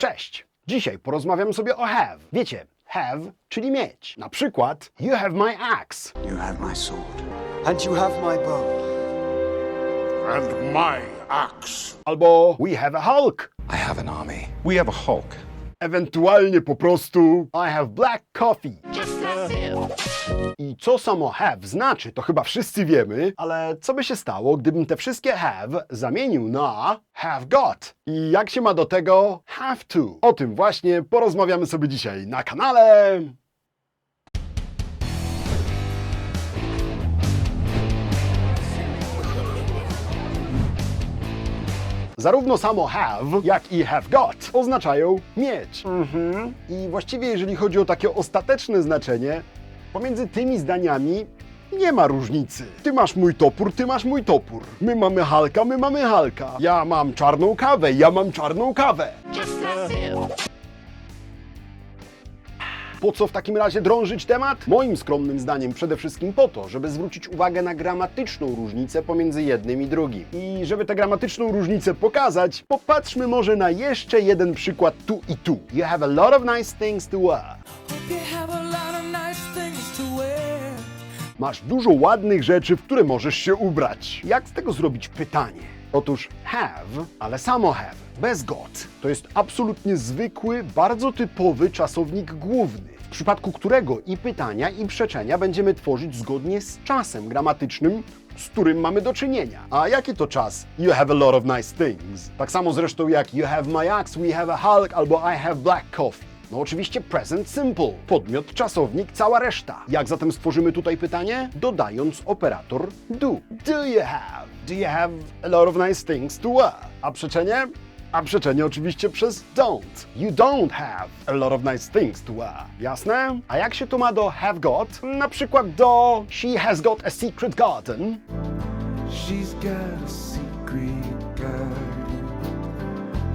Cześć! Dzisiaj porozmawiam sobie o have. Wiecie, have, czyli mieć. Na przykład, you have my axe. You have my sword. And you have my bow. and my axe. Albo we have a Hulk. I have an army. We have a Hulk. Ewentualnie po prostu I have black coffee. I co samo have znaczy, to chyba wszyscy wiemy, ale co by się stało, gdybym te wszystkie have zamienił na have got? I jak się ma do tego have to? O tym właśnie porozmawiamy sobie dzisiaj na kanale. Zarówno samo have, jak i have got oznaczają mieć. Mhm. I właściwie, jeżeli chodzi o takie ostateczne znaczenie, pomiędzy tymi zdaniami nie ma różnicy. Ty masz mój topór, ty masz mój topór. My mamy Halka, my mamy Halka. Ja mam czarną kawę, ja mam czarną kawę. Po co w takim razie drążyć temat? Moim skromnym zdaniem przede wszystkim po to, żeby zwrócić uwagę na gramatyczną różnicę pomiędzy jednym i drugim. I żeby tę gramatyczną różnicę pokazać, popatrzmy może na jeszcze jeden przykład tu i tu. You have a lot of nice things to wear. Masz dużo ładnych rzeczy, w które możesz się ubrać. Jak z tego zrobić pytanie? Otóż have, ale samo have, bez got, to jest absolutnie zwykły, bardzo typowy czasownik główny, w przypadku którego i pytania, i przeczenia będziemy tworzyć zgodnie z czasem gramatycznym, z którym mamy do czynienia. A jaki to czas? You have a lot of nice things. Tak samo zresztą jak you have my axe, we have a Hulk albo I have black coffee. No oczywiście present simple. Podmiot, czasownik, cała reszta. Jak zatem stworzymy tutaj pytanie? Dodając operator do. Do you have? Do you have a lot of nice things to wear? A przeczenie? A przeczenie oczywiście przez don't. You don't have a lot of nice things to wear. Jasne? A jak się to ma do have got? Na przykład do she has got a secret garden. She's got a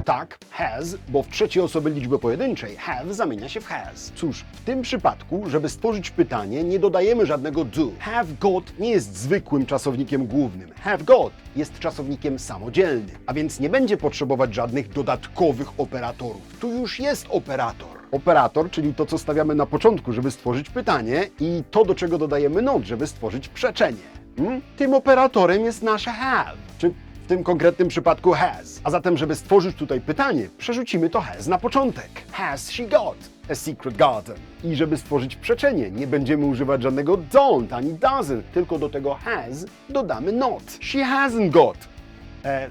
Tak, has, bo w trzeciej osoby liczby pojedynczej have zamienia się w has. Cóż, w tym przypadku, żeby stworzyć pytanie, nie dodajemy żadnego do. Have got nie jest zwykłym czasownikiem głównym. Have got jest czasownikiem samodzielnym, a więc nie będzie potrzebować żadnych dodatkowych operatorów. Tu już jest operator. Operator, czyli to, co stawiamy na początku, żeby stworzyć pytanie i to, do czego dodajemy not, żeby stworzyć przeczenie. Hmm? Tym operatorem jest nasze have. Czy w tym konkretnym przypadku has. A zatem, żeby stworzyć tutaj pytanie, przerzucimy to has na początek. Has she got a secret garden? I żeby stworzyć przeczenie, nie będziemy używać żadnego don't ani doesn't, tylko do tego has dodamy not. She hasn't got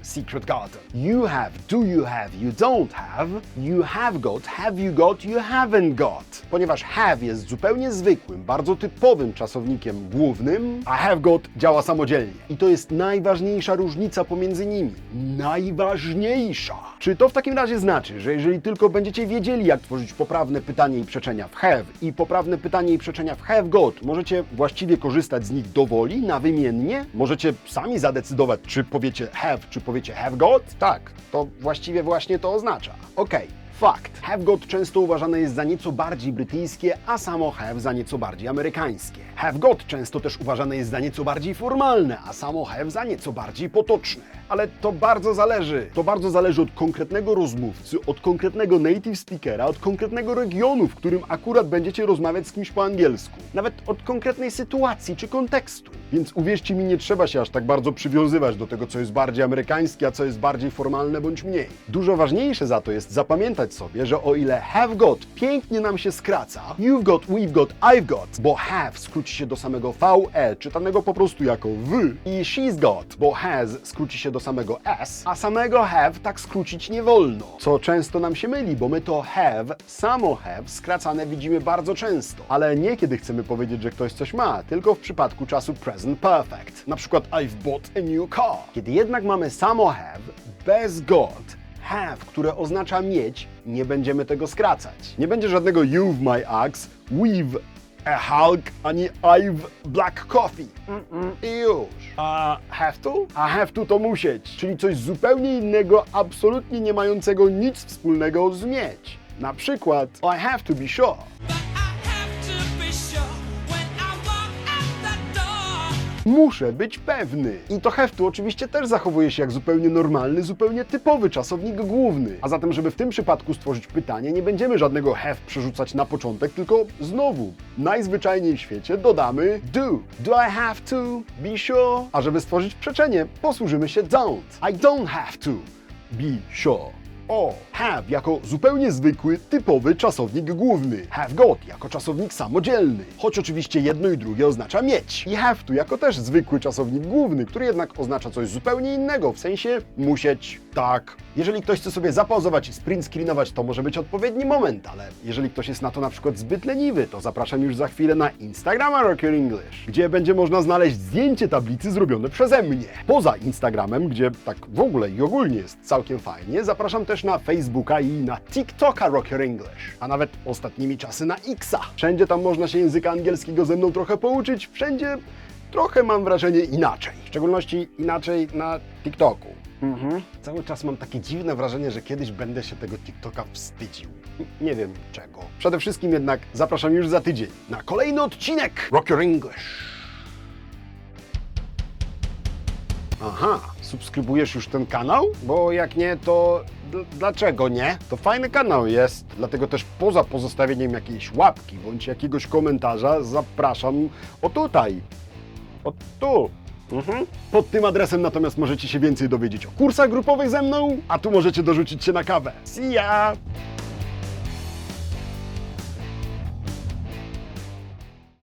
secret garden. You have, do you have, you don't have, you have got, have you got, you haven't got. Ponieważ have jest zupełnie zwykłym, bardzo typowym czasownikiem głównym, a have got działa samodzielnie. I to jest najważniejsza różnica pomiędzy nimi. Najważniejsza. Czy to w takim razie znaczy, że jeżeli tylko będziecie wiedzieli, jak tworzyć poprawne pytanie i przeczenia w have i poprawne pytanie i przeczenia w have got, możecie właściwie korzystać z nich dowoli, nawymiennie? Możecie sami zadecydować, czy powiecie have, czy powiecie have got? Tak, to właściwie właśnie to oznacza. Okej. Fakt. Have got często uważane jest za nieco bardziej brytyjskie, a samo have za nieco bardziej amerykańskie. Have got często też uważane jest za nieco bardziej formalne, a samo have za nieco bardziej potoczne. Ale to bardzo zależy. To bardzo zależy od konkretnego rozmówcy, od konkretnego native speakera, od konkretnego regionu, w którym akurat będziecie rozmawiać z kimś po angielsku. Nawet od konkretnej sytuacji czy kontekstu. Więc uwierzcie mi, nie trzeba się aż tak bardzo przywiązywać do tego, co jest bardziej amerykańskie, a co jest bardziej formalne bądź mniej. Dużo ważniejsze za to jest zapamiętać sobie, że o ile have got pięknie nam się skraca, you've got, we've got, I've got, bo have skróci się do samego VE, czytanego po prostu jako w, i she's got, bo has skróci się do samego s, a samego have tak skrócić nie wolno. Co często nam się myli, bo my to have, samo have skracane widzimy bardzo często, ale nie kiedy chcemy powiedzieć, że ktoś coś ma, tylko w przypadku czasu present perfect. Na przykład I've bought a new car. Kiedy jednak mamy samo have bez got, have, które oznacza mieć, nie będziemy tego skracać. Nie będzie żadnego you've my axe, we've a Hulk, ani I've black coffee. Mm-mm. I już. A have to? A have to to musieć, czyli coś zupełnie innego, absolutnie nie mającego nic wspólnego z mieć. Na przykład I have to be sure. Muszę być pewny. I to have tu oczywiście też zachowuje się jak zupełnie normalny, zupełnie typowy czasownik główny. A zatem, żeby w tym przypadku stworzyć pytanie, nie będziemy żadnego have przerzucać na początek, tylko znowu, najzwyczajniej w świecie dodamy do. Do I have to? Be sure. A żeby stworzyć przeczenie, posłużymy się don't. I don't have to. Be sure. O, have jako zupełnie zwykły, typowy czasownik główny. Have got jako czasownik samodzielny. Choć oczywiście jedno i drugie oznacza mieć. I have to jako też zwykły czasownik główny, który jednak oznacza coś zupełnie innego, w sensie musieć. Tak. Jeżeli ktoś chce sobie zapauzować i sprint screenować, to może być odpowiedni moment, ale jeżeli ktoś jest na to na przykład zbyt leniwy, to zapraszam już za chwilę na Instagrama Rocker English, gdzie będzie można znaleźć zdjęcie tablicy zrobione przeze mnie. Poza Instagramem, gdzie tak w ogóle i ogólnie jest całkiem fajnie, zapraszam też na Facebooka i na TikToka Rocker English, a nawet ostatnimi czasy na Xa. Wszędzie tam można się języka angielskiego ze mną trochę pouczyć, wszędzie trochę mam wrażenie inaczej. W szczególności inaczej na TikToku. Mhm. Cały czas mam takie dziwne wrażenie, że kiedyś będę się tego TikToka wstydził. Nie wiem czego. Przede wszystkim jednak zapraszam już za tydzień na kolejny odcinek Rock Your English. Aha, subskrybujesz już ten kanał? Bo jak nie, to dl- dlaczego nie? To fajny kanał jest, dlatego też poza pozostawieniem jakiejś łapki bądź jakiegoś komentarza zapraszam o tutaj. O tu. Mhm. Pod tym adresem natomiast możecie się więcej dowiedzieć o kursach grupowych ze mną, a tu możecie dorzucić się na kawę. See ya!